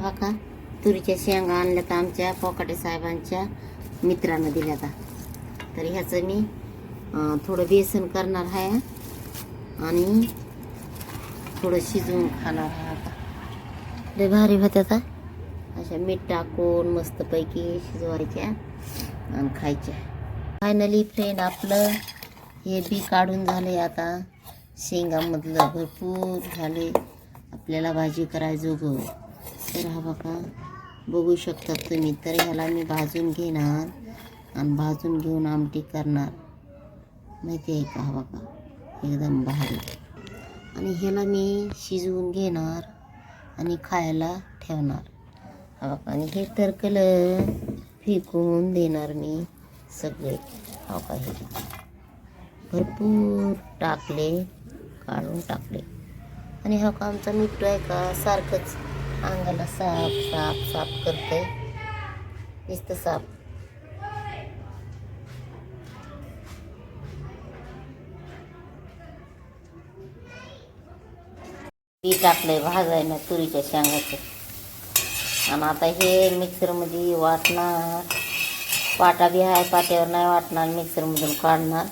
हा तुरीच्या शेंगा आणल्या तर आमच्या पोकाटे साहेबांच्या मित्रानं दिल्या आता. तर ह्याचं मी थोडं बेसन करणार आहे आणि थोडं शिजवून खाणार आहे आता. लय भारी होत्या आता. अशा मीठ टाकून मस्तपैकी शिजवायच्या आणि खायच्या. फायनली फ्रेंड आपलं हे बी काढून झाले आता. शेंगामधलं भरपूर झाले आपल्याला भाजी करायजोगं तर हा बघा बघू शकता तुम्ही तर ह्याला मी भाजून घेणार आणि भाजून घेऊन आमटी करणार. माहिती आहे का हा बघा? एकदम भारी. आणि ह्याला मी शिजवून घेणार आणि खायला ठेवणार. हा बघा आणि हे तर कलर फेकून देणार मी सगळे. हा का हे भरपूर टाकले काढून टाकले. आणि हा का आमचा मिठू आहे का? सारखंच. अंगाला साफ साप साप करतंय नुसतं साप ती आहे भाजायला तुरीच्या शेंगाचं. आणि आता हे मिक्सरमध्ये वाटणार. पाटा बी आहे पाट्यावर नाही वाटणार मिक्सरमधून काढणार.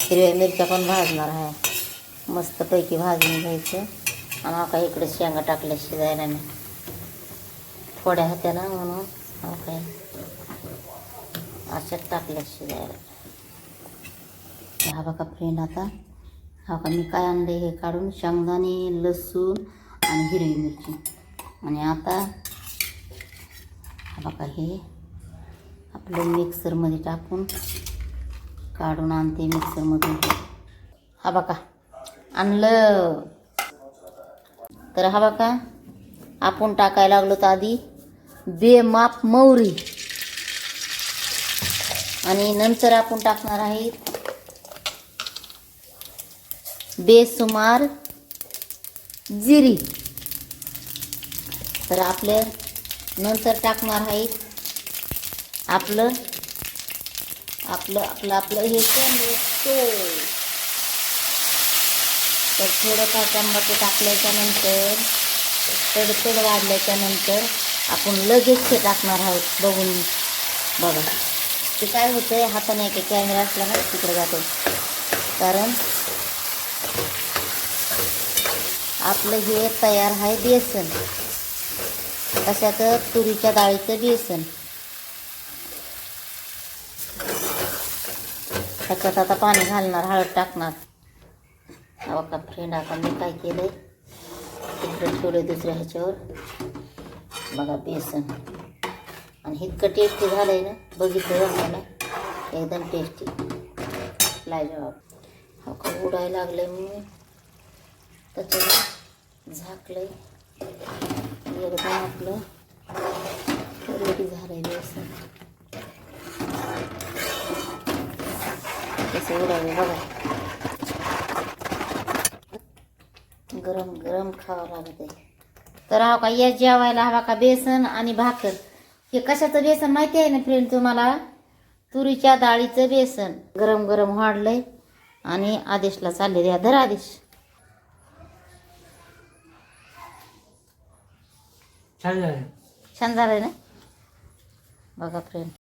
हिरव्या मिरच्या पण भाजणार आहे. मस्तपैकी भाजून घ्यायचं. आणि आता इकडे शेंगा टाकल्या शिजायला मी थोड्या होत्या ना म्हणून हा काय अशात टाकल्या शिजायला. हा बघा फ्रेंड आता. हा का मी काय आणले हे काढून? शेंगदाणे लसूण आणि हिरवी मिरची. आणि आता हा बघा हे आपलं मिक्सरमध्ये टाकून काढून आणते मिक्सरमधून हा बघा आणलं. तर हा बघा आपण टाकायला लागलो तर आधी बेमाप मौरी. आणि नंतर आपण टाकणार आहेत बेसुमार जिरी. तर आपलं नंतर टाकणार आहे आपलं आपलं आपलं आपलं हे थोडंफार टमाटे टाकल्याच्यानंतर तडतड वाढल्याच्या नंतर आपण लगेच ते टाकणार आहोत बघून बघा. ते काय होतं आहे हाताने एक कॅमेरा असला ना तिकडे जातो. कारण आपलं हे तयार आहे बेसन. कशाचं तुरीच्या डाळीचं बेसन. त्याच्यात आता पाणी घालणार हळद टाकणार. हा का फ्रेंड आता मी काय केलं आहे तिकडे ठेवलं दुसऱ्या ह्याच्यावर. बघा बेसन. आणि इतकं टेस्टी झालं आहे ना बघितलं मला एकदम टेस्टी लाजवाब हा का उडायला आहे मी. त्याच्यावर झाकलंय. एकदम आपलं रेडी आहे बेसन. कसं उडावे बघा. गरम गरम खावं लागत आहे तर हा का या जेवायला हवा का बेसन आणि भाकर? हे कशाचं बेसन माहिती आहे ना फ्रेंड तुम्हाला? तुरीच्या डाळीचं बेसन. गरम गरम वाढलंय आणि आदेशला चालले द्या धर आदेश. छान झालं. छान झालंय ना? बघा फ्रेंड